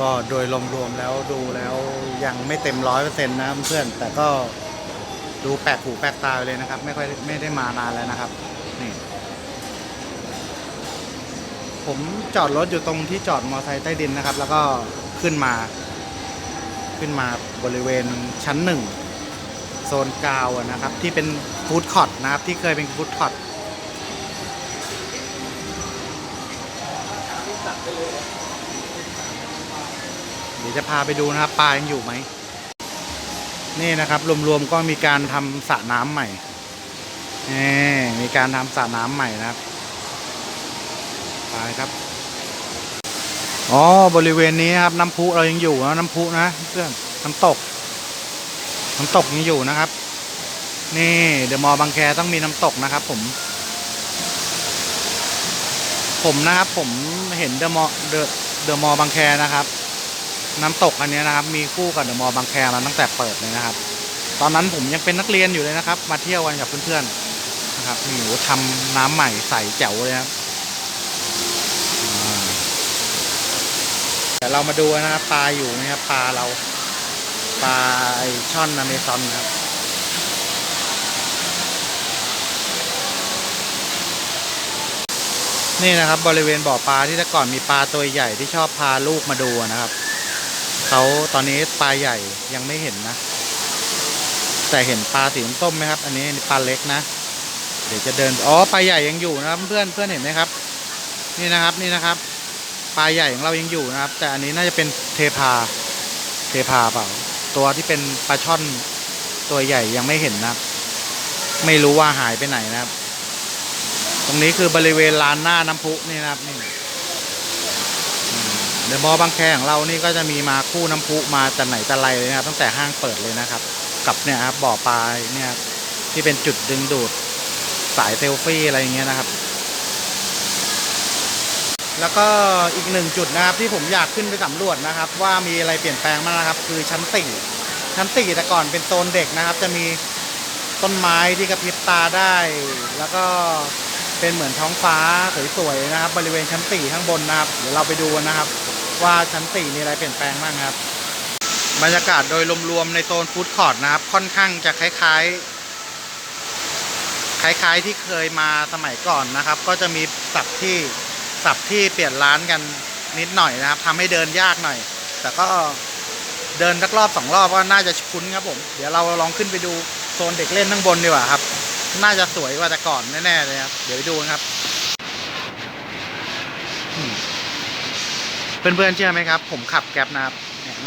ก็โดยรวมๆแล้วดูแล้วยังไม่เต็มร้อยเปอร์เซ็นต์นะเพื่อนแต่ก็ดูแปลกหูแปลกตาไปเลยนะครับ ไม่ค่อยไม่ได้มานานแล้วนะครับนี่ผมจอดรถอยู่ตรงที่จอดมอเตอร์ไซค์ใต้ดินนะครับ แล้วก็ขึ้นมา ขึ้นมาบริเวณชั้นหนึ่งโซนกาวนะครับ ที่เป็นฟู้ดคอร์ทนะครับ ที่เคยเป็นฟู้ดคอร์ท ดี๋ยวจะพาไปดูนะครับปลายังอยู่ไหมนี่นะครับรวมๆก็มีการทำสระน้ำใหม่นี่มีการทำสระน้ำใหม่นะครับไปครับอ๋อบริเวณนี้ครับน้ำพุเรายังอยู่นะน้ำพุนะเพื่อนน้ำตก น้ำตกยังอยู่นะครับ นี่เดอะมอลล์บางแคต้องมีน้ำตกนะครับ ผม ผมนะครับ ผมเห็นเดอะมอลเดอะเดอะมอลล์บางแคนะครับ น้ำตกอันนี้นะครับ มีคู่กับเดอะมอลล์บางแคมาตั้งแต่เปิดเลยนะครับ ตอนนั้นผมยังเป็นนักเรียนอยู่เลยนะครับ มาเที่ยวกันกับเพื่อนๆนะครับนี่โหทำน้ำใหม่ใส่แจ๋วเลยครับเดี๋ยวเรามาดูนะครับปลาอยู่ไหมครับปลาเราปลาช่อนอเมซอนครับนี่นะครับบริเวณบ่อปลาที่แต่ก่อนมีปลาตัวใหญ่ที่ชอบพาลูกมาดูนะครับ เขาตอนนี้ปลาใหญ่ยังไม่เห็นนะ แต่เห็นปลาสีส้มไหมครับ อันนี้ปลาเล็กนะ เดี๋ยวจะเดินอ๋อปลาใหญ่ยังอยู่นะครับ เพื่อนเพื่อนเห็นไหมครับ นี่นะครับนี่นะครับปลาใหญ่ของเรายังอยู่นะครับ แต่อันนี้น่าจะเป็นเทพา เทพาเปล่า ตัวที่เป็นปลาช่อนตัวใหญ่ยังไม่เห็นนะครับ ไม่รู้ว่าหายไปไหนนะครับ ตรงนี้คือบริเวณลานหน้าน้ำพุนี่นะครับนี่ เดอะมอลล์บางแคของเรานี่ก็จะมีมาคู่น้ำพุมาแต่ไหนแต่ไรเลยนะครับ ตั้งแต่ห้างเปิดเลยนะครับ กับเนี่ยครับบ่อปลาเนี่ยที่เป็นจุดดึงดูดสายเซลฟี่อะไรอย่างเงี้ยนะครับ แล้วก็อีกหนึ่งจุดนะครับที่ผมอยากขึ้นไปสำรวจนะครับ ว่ามีอะไรเปลี่ยนแปลงมางนะครับ คือชั้นสี่ชั้นสี่แต่ก่อนเป็นโซนเด็กนะครับ จะมีต้นไม้ที่กระพริบตาได้ แล้วก็เป็นเหมือนท้องฟ้าสวยๆนะครับ บริเวณชั้นสี่ข้างบนนะครับ เดี๋ยวเราไปดูนะครับ ว่าชั้นสี่มีอะไรเปลี่ยนแปลงบ้างครับ บรรยากาศโดยรวมๆในโซนฟู้ดคอร์ทนะครับ ค่อนข้างจะคล้ายๆ คล้ายๆที่เคยมาสมัยก่อนนะครับ ก็จะมีสับที่สับที่เปลี่ยนร้านกันนิดหน่อยนะครับทำให้เดินยากหน่อย แต่ก็เดินสักรอบสองรอบก็น่าจะคุ้นครับผม เดี๋ยวเราลองขึ้นไปดูโซนเด็กเล่นข้างบนดีกว่าครับ น่าจะสวยกว่าแต่ก่อนแน่ๆเลยครับ เดี๋ยวไปดูครับอืม เพื่อนๆเชื่อไหมครับ ผมขับแก๊ปนะครับ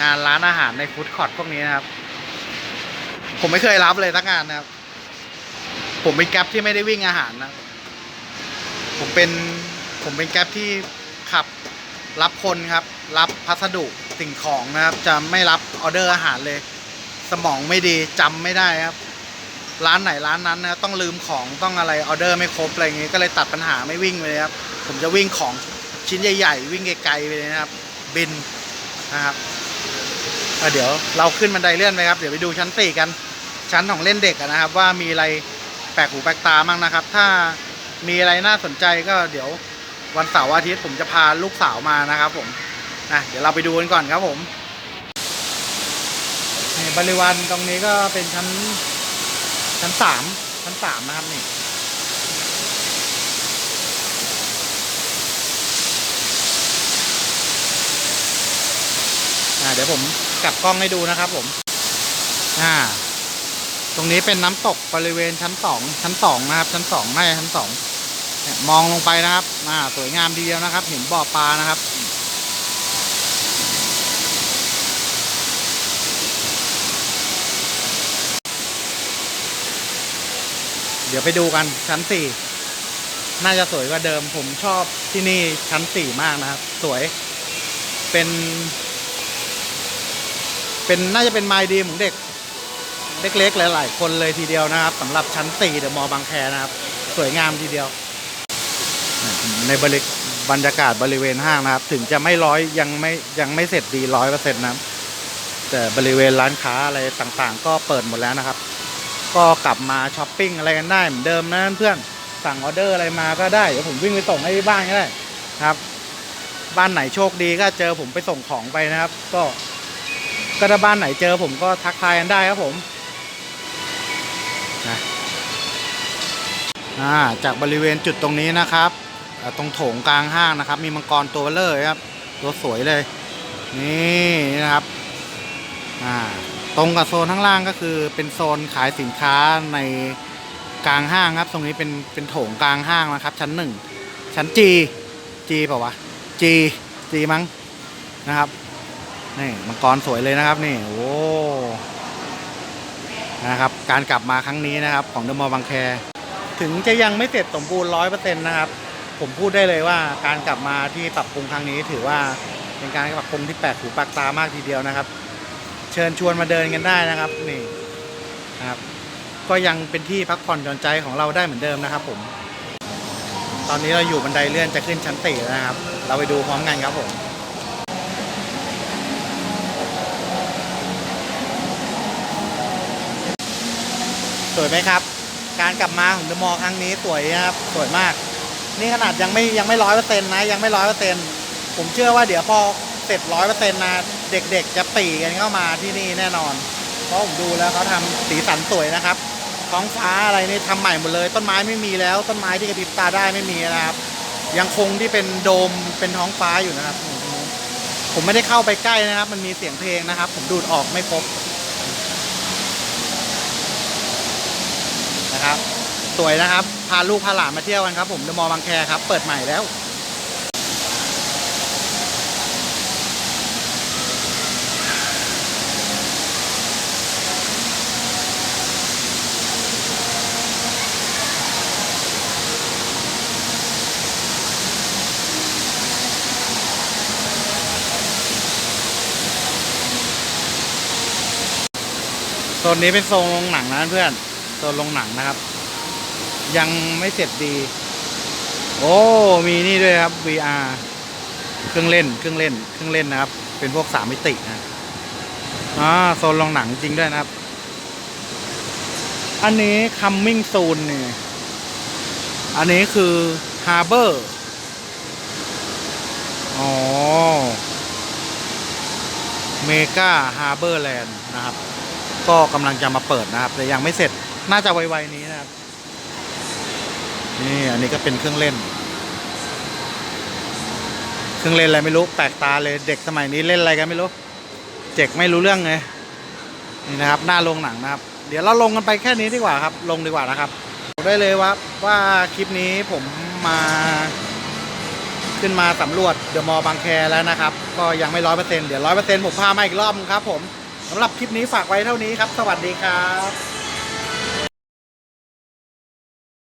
งานร้านอาหารในฟู้ดคอร์ทพวกนี้นะครับ ผมไม่เคยรับเลยสักงานนะครับ ผมเป็นแก๊ปที่ไม่ได้วิ่งอาหารนะผมเป็นผมเป็นแก๊ปที่ขับรับคนครับ รับพัสดุสิ่งของนะครับ จะไม่รับออเดอร์อาหารเลย สมองไม่ดีจำไม่ได้ครับ ร้านไหนร้านนั้นนะต้องลืมของต้องอะไรออเดอร์ไม่ครบอะไรอย่างงี้ก็เลยตัดปัญหาไม่วิ่งเลยครับ ผมจะวิ่งของ ชิ้นใหญ่ ๆ วิ่งไกลๆไปเลยนะครับ บินนะครับเดี๋ยวเราขึ้นบันไดเลื่อนไปครับ เดี๋ยวไปดูชั้นสี่กัน ชั้นของเล่นเด็กนะครับ ว่ามีอะไรแปลกหูแปลกตาบ้างนะครับ ถ้ามีอะไรน่าสนใจก็เดี๋ยววันเสาร์อาทิตย์ผมจะพาลูกสาวมานะครับผมนะเดี๋ยวเราไปดูกันก่อนครับผมบริวารตรงนี้ก็เป็นชั้นชั้นสามชั้นสามนะครับนี่ อ่าเดี๋ยวผมกลับกล้องให้ดูนะครับผมอ่า ตรงนี้เป็นน้ำตกบริเวณชั้นสองชั้นสองนะครับ ชั้นสองน่ชั้นสองมองลงไปนะครับอ่าสวยงามทีเดียวนะครับ เห็นบ่อปลานะครับเดี๋ยวไปดูกันชั้นสี่น่าจะสวยกว่าเดิม ผมชอบที่นี่ชั้นสี่มากนะครับ สวยเป็น เป็นน่าจะเป็นไมล์ดีของเด็ก เล็กๆ หลาย ๆ คนเลยทีเดียวนะครับสำหรับชั้นสี่เดอะมอลล์บางแคนะครับ สวยงามทีเดียว ในบริบรรยากาศบริเวณห้างนะครับ ถึงจะไม่ร้อยยังไม่ยังไม่เสร็จดีร้อยเปอร์เซ็นต์นะแต่บริเวณร้านค้าอะไรต่างๆ ก็เปิดหมดแล้วนะครับ ก็กลับมาช้อปปิ้งอะไรกันได้เหมือนเดิมนะเพื่อนสั่งออเดอร์อะไรมาก็ได้เดี๋ยวผมวิ่งไปส่งให้ที่บ้านก็ได้ครับ บ้านไหนโชคดีก็เจอผมไปส่งของไปนะครับ ก็ ก็ถ้าบ้านไหนเจอผมก็ทักทายกันได้ครับผมนะอ่าจากบริเวณจุดตรงนี้นะครับตรงโถงกลางห้างนะครับ มีมังกรตัวเลอเลยครับ ตัวสวยเลย นี่นะครับอ่าตรงกับโซนข้างล่างก็คือเป็นโซนขายสินค้าในกลางห้างครับ ตรงนี้เป็นเป็นโถงกลางห้างนะครับ ชั้นหนึ่งชั้นจีจีเปล่าวะจีจีมั้งนะครับ นี่มังกรสวยเลยนะครับนี่โอ้นะครับการกลับมาครั้งนี้นะครับ ของเดอะมอลล์บางแค ถึงจะยังไม่เสร็จสมบูรณ์ร้อยเปอร์เซ็นต์นะครับ ผมพูดได้เลยว่าการกลับมาที่ปรับปรุงครั้งนี้ถือว่าเป็นการปรับปรุงที่แปลกหูแปลกตามากทีเดียวนะครับ เชิญชวนมาเดินกันได้นะครับนี่นะครับก็ยังเป็นที่พักผ่อนหย่อนใจของเราได้เหมือนเดิมนะครับ ผม ตอนนี้เราอยู่บันไดเลื่อนจะขึ้นชั้นสี่นะครับ เราไปดูพร้อมกันครับผม วยไหมครับ การกลับมาของเดอะมอลครั้งนี้สวยนะครับสวยมาก นี่ขนาดยังไม่ยังไม่ร้อยเปอร์เซ็นต์นะยังไม่ร้อยเปอร์เซ็นต์ผมเชื่อว่าเดี๋ยวพอเสร็จร้อยเปอร์เซ็นต์นะเด็กๆ จะปีกันเข้ามาที่นี่แน่นอน เพราะผมดูแล้วเขาทำสีสันสวยนะครับ ท้องฟ้าอะไรนี่ทำใหม่หมดเลย ต้นไม้ไม่มีแล้ว ต้นไม้ที่กระพริบตาได้ไม่มีนะครับ ยังคงที่เป็นโดมเป็นท้องฟ้าอยู่นะครับ ผมไม่ได้เข้าไปใกล้นะครับ มันมีเสียงเพลงนะครับ ผมดูดออกไม่พบ นะครับ สวยนะครับ พาลูกพาหลานมาเที่ยวกันครับ ผมเดอะมอลล์บางแคครับ เปิดใหม่แล้วโซนนี้เป็นโซนโรงหนังนะเพื่อน โซนโรงหนังนะครับ ยังไม่เสร็จดี โอ้มีนี่ด้วยครับ VR เครื่องเล่นเครื่องเล่นเครื่องเล่นนะครับ เป็นพวกสามมิตินะอ่าโซนโรงหนังจริงด้วยนะครับ อันนี้ coming soon นี่อันนี้คือ harbor อ๋อเมกาฮาร์เบอร์แลนด์นะครับ ก็กำลังจะมาเปิดนะครับ แต่ยังไม่เสร็จ น่าจะไวๆนี้นะครับ นี่อันนี้ก็เป็นเครื่องเล่น เครื่องเล่นอะไรไม่รู้แปลกตาเลยเด็กสมัยนี้เล่นอะไรกันไม่รู้ เจ็กไม่รู้เรื่องเลยนี่นะครับหน้าโรงหนังนะครับ เดี๋ยวเราลงกันไปแค่นี้ดีกว่าครับ ลงดีกว่านะครับบอกได้เลยว่าว่าคลิปนี้ผมมาขึ้นมาสำรวจเดอะมอลล์บางแคแล้วนะครับ ก็ยังไม่ร้อยเปอร์เซ็นต์เดี๋ยวร้อยเปอร์เซ็นต์ผมพามาอีกรอบครับผมสำหรับคลิปนี้ฝากไว้เท่านี้ครับ สวัสดีครับ